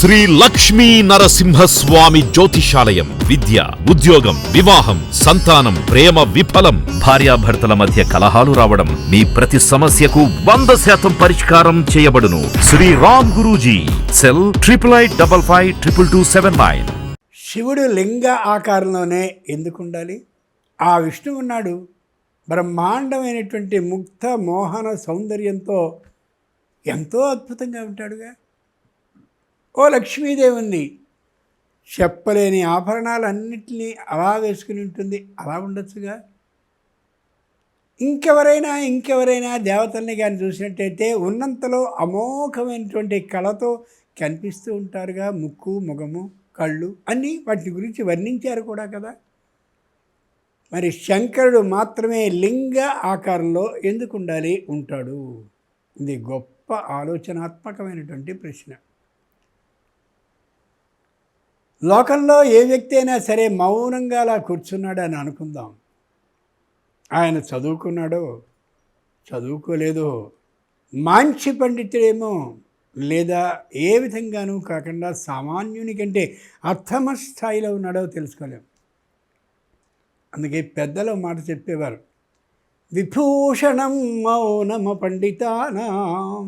శ్రీ లక్ష్మీ నరసింహస్వామి జ్యోతిషాలయం. విద్య ఉద్యోగం వివాహం సంతానం ప్రేమ విఫలం భార్యాభర్తల మధ్య కలహాలు రావడం మీ ప్రతి సమస్యకు వంద శాతం పరిష్కారం చేయబడును. Shri Ram Guruji cell triple eight double five triple two seven nine. శివుడు లింగ ఆకారంలోనే ఎందుకు ఉండాలి ఆ విష్ణువు ఉన్నాడు. బ్రహ్మాండమైనటువంటి ముక్త మోహన సౌందర్యంతో ఎంతో అద్భుతంగా ఉంటాడుగా. ఓ లక్ష్మీదేవుణ్ణి. చెప్పలేని ఆభరణాలన్నింటినీ అలా వేసుకుని ఉంటుంది. అలా ఉండొచ్చుగా? ఇంకెవరైనా ఇంకెవరైనా దేవతల్ని కానీ చూసినట్టయితే ఉన్నంతలో అమోఘమైనటువంటి కళతో కనిపిస్తూ ఉంటారుగా ముక్కు ముఖము కళ్ళు అన్నీ వాటి గురించి వర్ణించారు కూడా కదా? మరి శంకరుడు మాత్రమే లింగ ఆకారంలో ఎందుకు ఉండాలి? ఉంటాడు. ఇది గొప్ప ఆలోచనాత్మకమైనటువంటి ప్రశ్న. లోకంలో ఏ వ్యక్తి అయినా సరే మౌనంగా అలా కూర్చున్నాడు అని అనుకుందాం. ఆయన చదువుకున్నాడో చదువుకోలేదో మాంచి పండితుడేమో లేదా ఏ విధంగానూ కాకుండా సామాన్యుని కంటే అర్థమ స్థాయిలో ఉన్నాడో తెలుసుకోలేం. అందుకే పెద్దలు మాట చెప్పేవారు విభూషణం మౌనమ పండితానాం.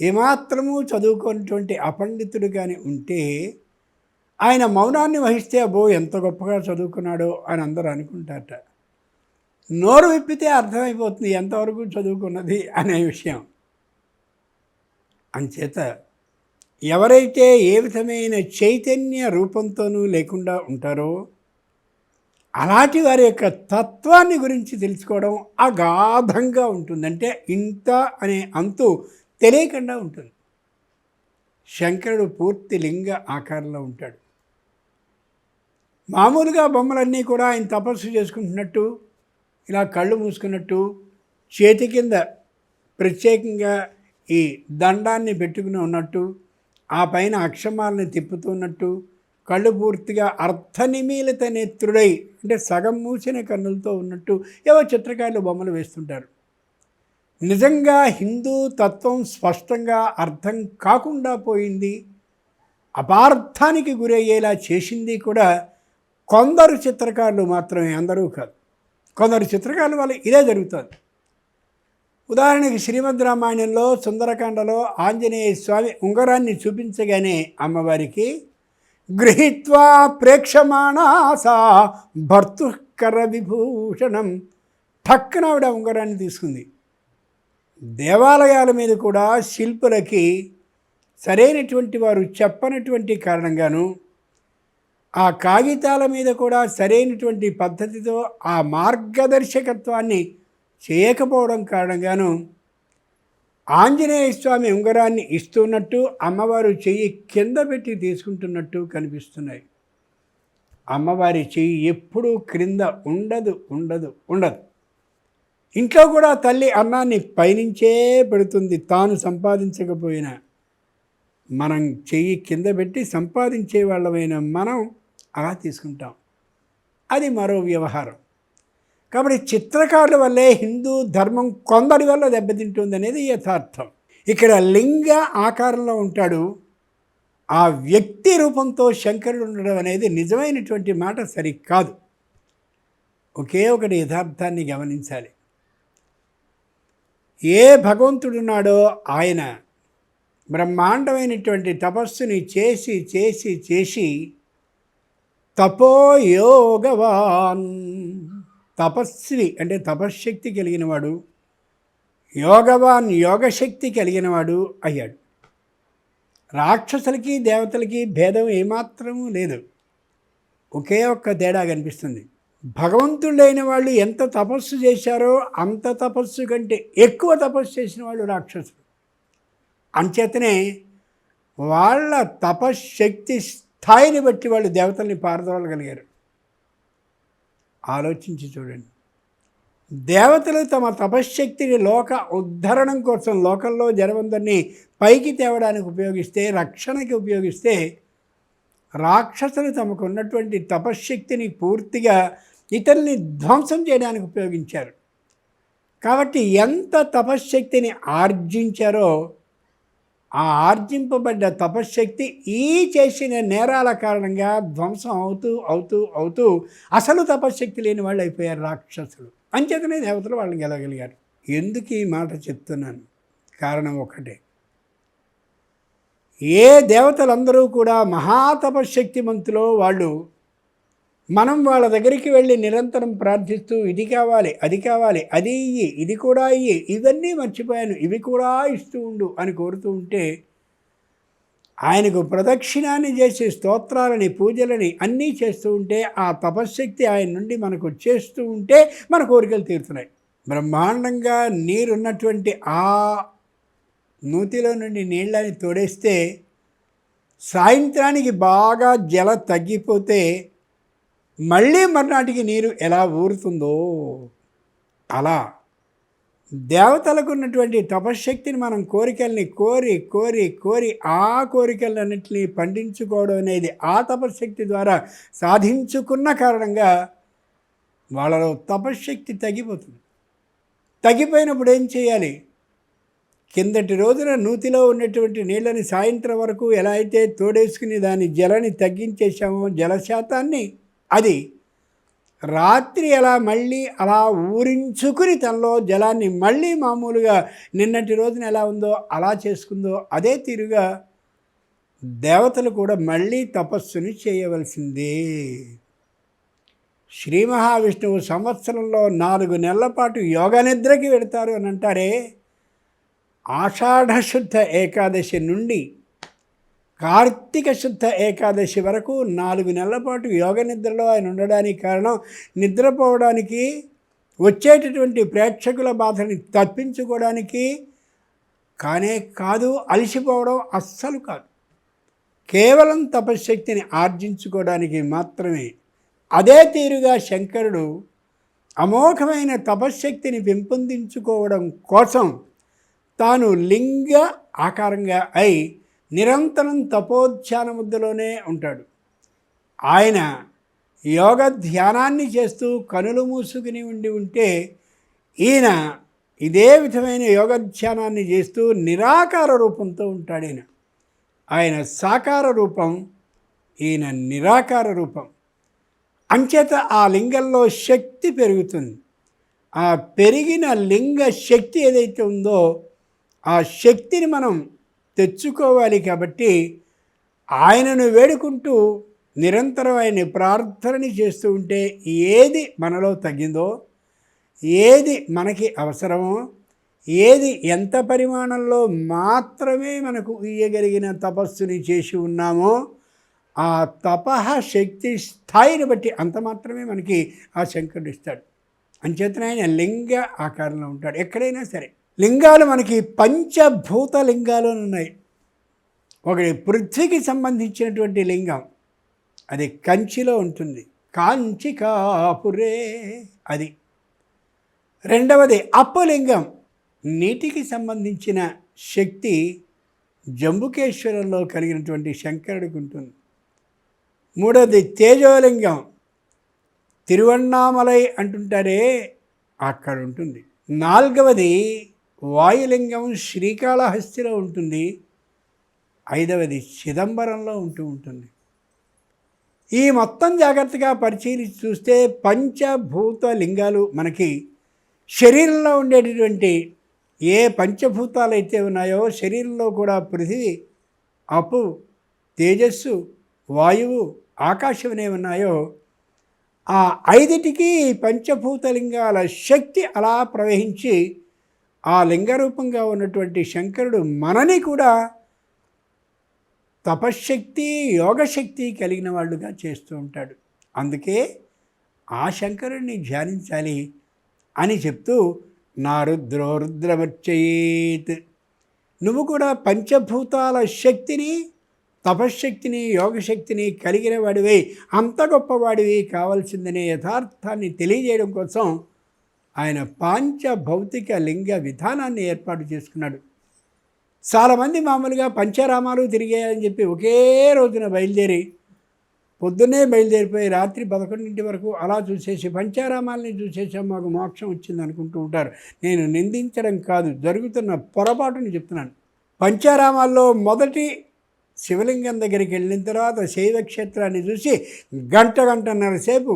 ఏమాత్రము చదువుకున్నటువంటి అపండితుడు కానీ ఉంటే ఆయన మౌనాన్ని వహిస్తే అబ్బో ఎంత గొప్పగా చదువుకున్నాడో అని అందరూ అనుకుంటారట. నోరు విప్పితే అర్థమైపోతుంది ఎంతవరకు చదువుకున్నది అనే విషయం. అంచేత ఎవరైతే ఏ విధమైన చైతన్య రూపంతోనూ లేకుండా ఉంటారో అలాంటి వారి యొక్క తత్వాన్ని గురించి తెలుసుకోవడం అగాధంగా ఉంటుంది. అంటే ఇంత అనే అంతు తెలియకుండా ఉంటుంది. శంకరుడు పూర్తి లింగ ఆకారంలో ఉంటాడు. మామూలుగా బొమ్మలన్నీ కూడా ఆయన తపస్సు చేసుకుంటున్నట్టు ఇలా కళ్ళు మూసుకున్నట్టు చేతి కింద ప్రత్యేకంగా ఈ దండాన్ని పెట్టుకుని ఉన్నట్టు ఆ పైన అక్షమాలని తిప్పుతున్నట్టు కళ్ళు పూర్తిగా అర్థనిమీలిత నేత్రుడై అంటే సగం మూసిన కన్నులతో ఉన్నట్టు ఏవో చిత్రకారులు బొమ్మలు వేస్తుంటారు. నిజంగా హిందూ తత్వం స్పష్టంగా అర్థం కాకుండా పోయింది అపార్థానికి గురయ్యేలా చేసింది కూడా కొందరు చిత్రకారులు మాత్రమే అందరూ కాదు. కొందరు చిత్రకారులు వల్ల ఇదే జరుగుతుంది. ఉదాహరణకి శ్రీమద్ రామాయణంలో సుందరకాండలో ఆంజనేయ స్వామి ఉంగరాన్ని చూపించగానే అమ్మవారికి గృహీత్వా ప్రేక్షమాణాసా భర్తుకర విభూషణం ఠక్కున ఆవిడ ఉంగరాన్ని తీసుకుంది. దేవాలయాల మీద కూడా శిల్పులకి సరైనటువంటి వారు చెప్పనటువంటి కారణంగాను ఆ కాగితాల మీద కూడా సరైనటువంటి పద్ధతితో ఆ మార్గదర్శకత్వాన్ని చేయకపోవడం కారణంగాను ఆంజనేయ స్వామి ఉంగరాన్ని ఇస్తున్నట్టు అమ్మవారు చెయ్యి కింద పెట్టి తీసుకుంటున్నట్టు కనిపిస్తున్నాయి. అమ్మవారి చెయ్యి ఎప్పుడూ క్రింద ఉండదు ఉండదు ఉండదు. ఇంట్లో కూడా తల్లి అన్నాన్ని పైనుంచే పెడుతుంది. తాను సంపాదించకపోయినా మనం చెయ్యి కింద పెట్టి సంపాదించే వాళ్ళమైన మనం అలా తీసుకుంటాం. అది మరో వ్యవహారం. కాబట్టి చిత్రకారుల వల్లే హిందూ ధర్మం కొందరి వల్ల దెబ్బతింటుంది అనేది యథార్థం. ఇక్కడ లింగ ఆకారంలో ఉంటాడు. ఆ వ్యక్తి రూపంతో శంకరుడు ఉండడం అనేది నిజమైనటువంటి మాట సరికాదు. ఒకే ఒకటి యథార్థాన్ని గమనించాలి. ఏ భగవంతుడున్నాడో ఆయన బ్రహ్మాండమైనటువంటి తపస్సుని చేసి చేసి చేసి తపోయోగవాన్. తపస్వి అంటే తపశ్శక్తి కలిగినవాడు యోగవాన్ యోగశక్తి కలిగినవాడు అయ్యాడు. రాక్షసులకి దేవతలకి భేదం ఏమాత్రం లేదు. ఒకే ఒక్క తేడా కనిపిస్తుంది. భగవంతుడైన వాళ్ళు ఎంత తపస్సు చేశారో అంత తపస్సు కంటే ఎక్కువ తపస్సు చేసిన వాళ్ళు రాక్షసులు. అంచేతనే వాళ్ళ తపశ్శక్తి స్థాయిని బట్టి వాళ్ళు దేవతల్ని పారదోలగలిగారు. ఆలోచించి చూడండి. దేవతలు తమ తపశ్శక్తిని లోక ఉద్ధరణం కోసం లోకంలో జనమందరినీ పైకి తేవడానికి ఉపయోగిస్తే రక్షణకి ఉపయోగిస్తే రాక్షసులు తమకు ఉన్నటువంటి తపశ్శక్తిని పూర్తిగా ఇతరుల్ని ధ్వంసం చేయడానికి ఉపయోగించారు. కాబట్టి ఎంత తపశ్శక్తిని ఆర్జించారో ఆ ఆర్జింపబడ్డ తపశ్శక్తి ఈ చేసిన నేరాల కారణంగా ధ్వంసం అవుతూ అవుతూ అవుతూ అసలు తపశ్శక్తి లేని వాళ్ళు అయిపోయారు రాక్షసులు. అంచేతనే దేవతలు వాళ్ళని గెలగలిగారు ఎందుకు ఈ మాట చెప్తున్నాను? కారణం ఒకటే. ఏ దేవతలందరూ కూడా మహాతపశక్తిమంతులో వాళ్ళు మనం వాళ్ళ దగ్గరికి వెళ్ళి నిరంతరం ప్రార్థిస్తూ ఇది కావాలి అది కావాలి అది ఇయ్యి ఇది కూడా ఇయ్యి ఇవన్నీ మర్చిపోయాను ఇవి కూడా ఇస్తూ ఉండు అని కోరుతూ ఉంటే ఆయనకు ప్రదక్షిణాన్ని చేసి స్తోత్రాలని పూజలని అన్నీ చేస్తూ ఉంటే ఆ తపశ్శక్తి ఆయన నుండి మనకు వచ్చేస్తూ ఉంటే మన కోరికలు తీరుతున్నాయి. బ్రహ్మాండంగా నీరున్నటువంటి ఆ నూతిలో నుండి నీళ్ళని తోడేస్తే సాయంత్రానికి బాగా జల తగ్గిపోతే మళ్ళీ మర్నాటికి నీరు ఎలా ఊరుతుందో అలా. దేవతలకు ఉన్నటువంటి తపశ్శక్తిని మనం కోరికల్ని కోరి కోరి కోరి ఆ కోరికలన్నింటినీ పండించుకోవడం అనేది ఆ తపశ్శక్తి ద్వారా సాధించుకున్న కారణంగా వాళ్ళలో తపశ్శక్తి తగ్గిపోతుంది. తగ్గిపోయినప్పుడు ఏం చేయాలి? కిందటి రోజున నూతిలో ఉన్నటువంటి నీళ్ళని సాయంత్రం వరకు ఎలా అయితే తోడేసుకుని దాని జలని తగ్గించేసామో జలశాతాన్ని అది రాత్రి అలా మళ్ళీ అలా ఊరించుకుని తనలో జలాన్ని మళ్ళీ మామూలుగా నిన్నటి రోజున ఎలా ఉందో అలా చేసుకుందో అదే తీరుగా దేవతలు కూడా మళ్ళీ తపస్సుని చేయవలసిందే. శ్రీ మహావిష్ణువు సంవత్సరంలో నాలుగు నెలల పాటు యోగ నిద్రకి వెడతారు అని అంటారే. ఆషాఢశుద్ధ ఏకాదశి నుండి కార్తీక శుద్ధ ఏకాదశి వరకు నాలుగు నెలల పాటు యోగ నిద్రలో ఆయన ఉండడానికి కారణం నిద్రపోవడానికి వచ్చేటటువంటి ప్రేక్షకుల బాధని తప్పించుకోవడానికి కానే కాదు అలసిపోవడం అస్సలు కాదు. కేవలం తపశ్శక్తిని ఆర్జించుకోవడానికి మాత్రమే. అదే తీరుగా శంకరుడు అమోఘమైన తపశ్శక్తిని పెంపొందించుకోవడం కోసం తాను లింగ ఆకారంగా అయి నిరంతరం తపోధ్యాన ముద్దలోనే ఉంటాడు. ఆయన యోగ ధ్యానాన్ని చేస్తూ కనులు మూసుకుని ఉండి ఉంటే ఈయన ఇదే విధమైన యోగ ధ్యానాన్ని చేస్తూ నిరాకార రూపంతో ఉంటాడు ఈయన. ఆయన సాకార రూపం ఈయన నిరాకార రూపం. అంచేత ఆ లింగంలో శక్తి పెరుగుతుంది. ఆ పెరిగిన లింగ శక్తి ఏదైతే ఉందో ఆ శక్తిని మనం తెచ్చుకోవాలి కాబట్టి ఆయనను వేడుకుంటూ నిరంతరం ఆయన్ని ప్రార్థనని చేస్తూ ఉంటే ఏది మనలో తగ్గిందో ఏది మనకి అవసరమో ఏది ఎంత పరిమాణంలో మాత్రమే మనకు ఇయ్యగలిగిన తపస్సుని చేసి ఉన్నామో ఆ తపహ శక్తి స్థాయిని బట్టి అంత మాత్రమే మనకి ఆ శంకరుడు ఇస్తాడు. అంచేతన ఆయన లింగ ఆకారంలో ఉంటాడు. ఎక్కడైనా సరే లింగాలు మనకి పంచభూత లింగాలు ఉన్నాయి. ఒకటి పృథ్వీకి సంబంధించినటువంటి లింగం అది కంచిలో ఉంటుంది. కాంచి కాపురే అది. రెండవది అప్పలింగం నీటికి సంబంధించిన శక్తి జంబుకేశ్వరంలో కలిగినటువంటి శంకరుడికి ఉంటుంది. మూడవది తేజోలింగం తిరువన్నామలై అంటుంటారే అక్కడ ఉంటుంది. నాలుగవది వాయులింగం శ్రీకాళహస్తిలో ఉంటుంది. ఐదవది చిదంబరంలో ఉంటూ ఉంటుంది. ఈ మొత్తం జాగ్రత్తగా పరిశీలించి చూస్తే పంచభూత లింగాలు మనకి శరీరంలో ఉండేటటువంటి ఏ పంచభూతాలు అయితే ఉన్నాయో శరీరంలో కూడా పృథివీ అప్పు తేజస్సు వాయువు ఆకాశం అనేవి ఉన్నాయో ఆ ఐదిటికి పంచభూతలింగాల శక్తి అలా ప్రవహించి ఆ లింగరూపంగా ఉన్నటువంటి శంకరుడు మనని కూడా తపశ్శక్తి యోగశక్తి కలిగిన వాళ్ళుగా చేస్తూ ఉంటాడు. అందుకే ఆ శంకరుడిని ధ్యానించాలి అని చెప్తూ నా రుద్రో నువ్వు కూడా పంచభూతాల శక్తిని తపశ్శక్తిని యోగశక్తిని కలిగిన వాడివి అంత గొప్పవాడివి కావాల్సిందనే యథార్థాన్ని తెలియజేయడం కోసం ఆయన పాంచ భౌతిక లింగ విధానాన్ని ఏర్పాటు చేసుకున్నాడు. చాలామంది మామూలుగా పంచరామాలు తిరిగాయని చెప్పి ఒకే రోజున బయలుదేరి పొద్దున్నే బయలుదేరిపోయి రాత్రి పదకొండింటి వరకు అలా చూసేసి పంచారామాలని చూసేసాం మాకు మోక్షం వచ్చింది అనుకుంటూ ఉంటారు. నేను నిందించడం కాదు జరుగుతున్న పొరపాటుని చెప్తున్నాను. పంచారామాల్లో మొదటి శివలింగం దగ్గరికి వెళ్ళిన తర్వాత శైవ క్షేత్రాన్ని చూసి గంట గంటన్నర సేపు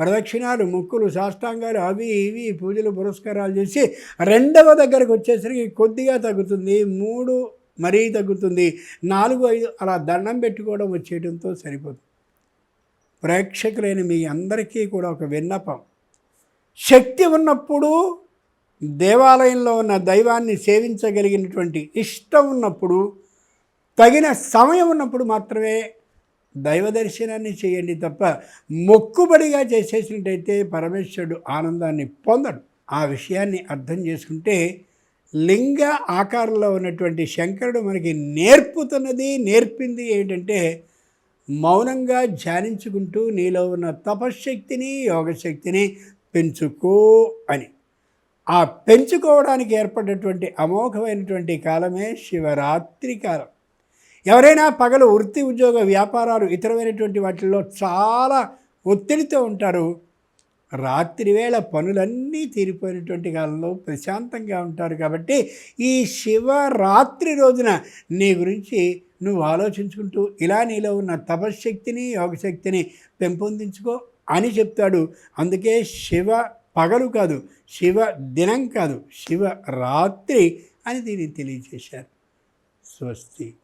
ప్రదక్షిణాలు ముక్కులు సాష్టాంగాలు అవి ఇవి పూజలు పురస్కారాలు చేసి రెండవ దగ్గరకు వచ్చేసరికి కొద్దిగా తగ్గుతుంది. మూడు మరీ తగ్గుతుంది. నాలుగు ఐదు అలా దండం పెట్టుకోవడం వచ్చేయడంతో సరిపోతుంది ప్రేక్షకులైన మీ అందరికీ కూడా ఒక విన్నపం. శక్తి ఉన్నప్పుడు దేవాలయంలో ఉన్న దైవాన్ని సేవించగలిగినటువంటి ఇష్టం ఉన్నప్పుడు తగిన సమయం ఉన్నప్పుడు మాత్రమే దైవ దర్శనాన్ని చేయండి తప్ప మొక్కుబడిగా చేసేసినట్టయితే పరమేశ్వరుడు ఆనందాన్ని పొందడు. ఆ విషయాన్ని అర్థం చేసుకుంటే లింగ ఆకారంలో ఉన్నటువంటి శంకరుడు మనకి నేర్పుతున్నది నేర్పింది ఏంటంటే మౌనంగా ధ్యానించుకుంటూ నీలో ఉన్న తపశ్శక్తిని యోగశక్తిని పెంచుకో అని. ఆ పెంచుకోవడానికి ఏర్పడినటువంటి అమోఘమైనటువంటి కాలమే శివరాత్రి కాలం. ఎవరైనా పగలు వృత్తి ఉద్యోగ వ్యాపారాలు ఇతరమైనటువంటి వాటిల్లో చాలా ఒత్తిడితో ఉంటారు. రాత్రి వేళ పనులన్నీ తీరిపోయినటువంటి కాలంలో ప్రశాంతంగా ఉంటారు కాబట్టి ఈ శివరాత్రి రోజున నీ గురించి నువ్వు ఆలోచించుకుంటూ ఇలా నీలో ఉన్న తపశ్శక్తిని యోగశక్తిని పెంపొందించుకో అని చెప్తాడు. అందుకే శివ పగలు కాదు శివ దినం కాదు శివ రాత్రి అని దీన్ని తెలియజేశారు. స్వస్తి.